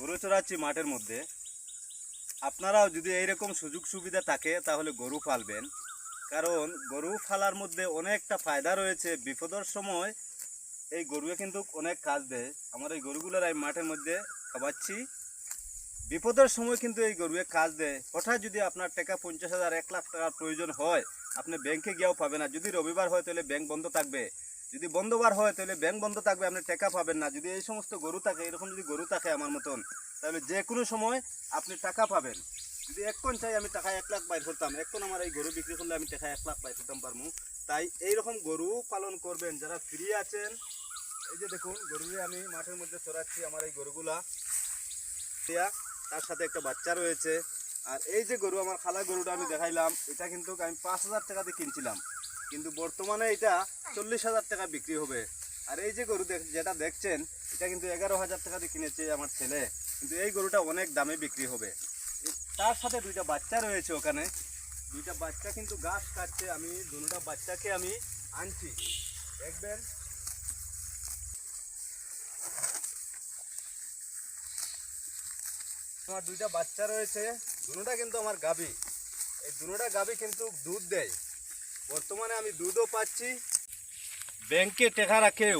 গরু চড়াচ্ছি মাঠের মধ্যে। আপনারাও যদি এইরকম সুযোগ সুবিধা থাকে, তাহলে গরু পালবেন। কারণ গরু ফালার মধ্যে অনেকটা ফায়দা রয়েছে। বিপদের সময় এই গরুয়ে কিন্তু অনেক কাজ দেয়। আমার এই গরুগুলোর আমি মাঠের মধ্যে খাওয়াচ্ছি। বিপদের সময় কিন্তু এই গরুয়ে কাজ দেয়। হঠাৎ যদি আপনার টাকা পঞ্চাশ হাজার, এক লাখ টাকার প্রয়োজন হয়, আপনি ব্যাংকে গিয়েও পাবেন। না যদি রবিবার হয়, তাহলে ব্যাংক বন্ধ থাকবে। যদি বন্ধবার হয়, তাহলে ব্যাংক বন্ধ থাকবে, আপনি টাকা পাবেন না। যদি এই সমস্ত গরু থাকে, এরকম যদি গরু থাকে আমার মতন, তাহলে যে কোনো সময় আপনি টাকা পাবেন। যদি এক্ষণ চাই, আমি টাকা এক লাখ বাইর করতাম। এক্ষণ আমার এই গরু বিক্রি করলে আমি টাকা এক লাখ বাইর করতাম পারব তাই এইরকম গরু পালন করবেন। যারা ফ্রি আছেন, এই যে দেখুন গরুরে আমি মাঠের মধ্যে চড়াচ্ছি, আমার এই গরুগুলা। তার সাথে একটা বাচ্চা রয়েছে। আর এই যে গরু, আমার খালা গরুটা আমি দেখাইলাম, এটা কিন্তু আমি পাঁচ হাজার টাকাতে কিনছিলাম। কিন্তু বর্তমানে এটা চল্লিশ হাজার টাকা বিক্রি হবে। আর এই যে গরু যেটা দেখছেন, এটা কিন্তু এগারো হাজার টাকা দিয়ে কিনেছে আমার ছেলে। কিন্তু এই গরুটা অনেক দামে বিক্রি হবে। তার সাথে দুইটা বাচ্চা রয়েছে ওখানে। দুইটা বাচ্চা কিন্তু ঘাস কাটছে আমি দুটা বাচ্চাকে আমি আনছি। দেখবেন। আমার দুইটা বাচ্চা রয়েছে দুটোটা কিন্তু আমার গাভী। এই দুটোটা গাভী কিন্তু দুধ দেয়। বর্তমানে আমি দুধও পাচ্ছি। ব্যাংকে টেকা রাখেও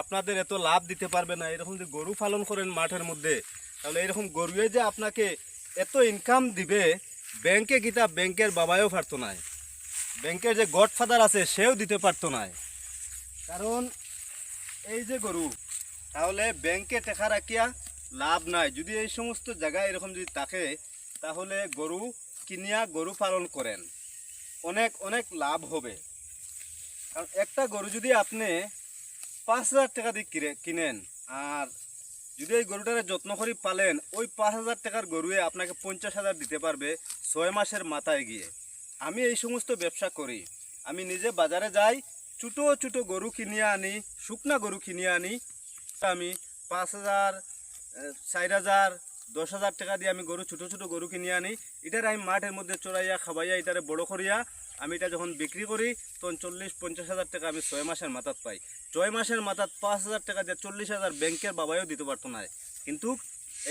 আপনাদের এত লাভ দিতে পারবে না। এরকম যদি গরু পালন করেন মাঠের মধ্যে, তাহলে এরকম গরুয়ে যে আপনাকে এত ইনকাম দিবে, ব্যাংকে গীতা ব্যাংকের বাবাও পারতো না। ব্যাংকের যে গডফাদার আছে, সেও দিতে পারতো না। কারণ এই যে গরু, তাহলে ব্যাংকে টাকা রাখিয়া লাভ নাই। যদি এই সমস্ত জায়গায় এরকম যদি থাকে, তাহলে গরু কিনিয়া গরু পালন করেন। অনেক অনেক লাভ হবে। কারণ একটা গরু যদি আপনি পাঁচ হাজার টাকা দিয়ে কিনে, কিনেন, আর যদি এই গরুটারে যত্ন করে পালেন, ওই পাঁচ হাজার টাকার গরুয়ে আপনাকে পঞ্চাশ হাজার দিতে পারবে ছয় মাসের মাথায় গিয়ে। আমি এই সমস্ত ব্যবসা করি। আমি নিজে বাজারে যাই, ছোটো ছোটো গরু কিনিয়ে আনি, শুকনা গরু কিনিয়ে আনি। আমি পাঁচ হাজার চার হাজার দশ হাজার টাকা দিয়ে আমি গরু, ছোটো ছোটো গরু কিনে আনি। এটার আমি মাঠের মধ্যে চড়াইয়া, খাবাইয়া, এটারে বড় করিয়া আমি এটা যখন বিক্রি করি, তখন চল্লিশ, পঞ্চাশ হাজার টাকা আমি ছয় মাসের মাথাত পাই। ছয় মাসের মাথাত পাঁচ হাজার টাকা দিয়ে চল্লিশ হাজার ব্যাংকের বাবাইও দিতে পারতো না। কিন্তু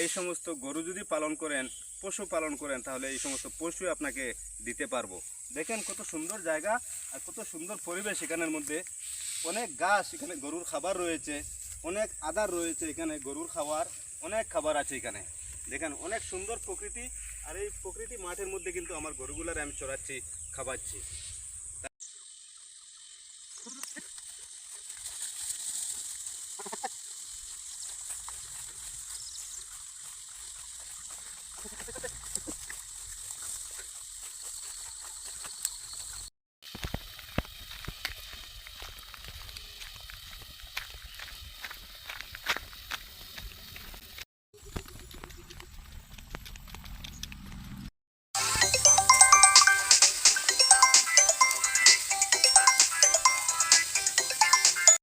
এই সমস্ত গরু যদি পালন করেন, পশু পালন করেন, তাহলে এই সমস্ত পশু আপনাকে দিতে পারব। দেখেন কত সুন্দর জায়গা আর কত সুন্দর পরিবেশ এখানের মধ্যে। অনেক গাছ এখানে গরুর খাবার রয়েছে, অনেক আদার রয়েছে এখানে গরুর খাবার অনেক খাবার আছে এখানে। দেখেন, অনেক সুন্দর প্রকৃতি, আর এই প্রকৃতি মাঠের মধ্যে কিন্তু আমার গরুগুলার আমি চড়াচ্ছি খাওয়াচ্ছি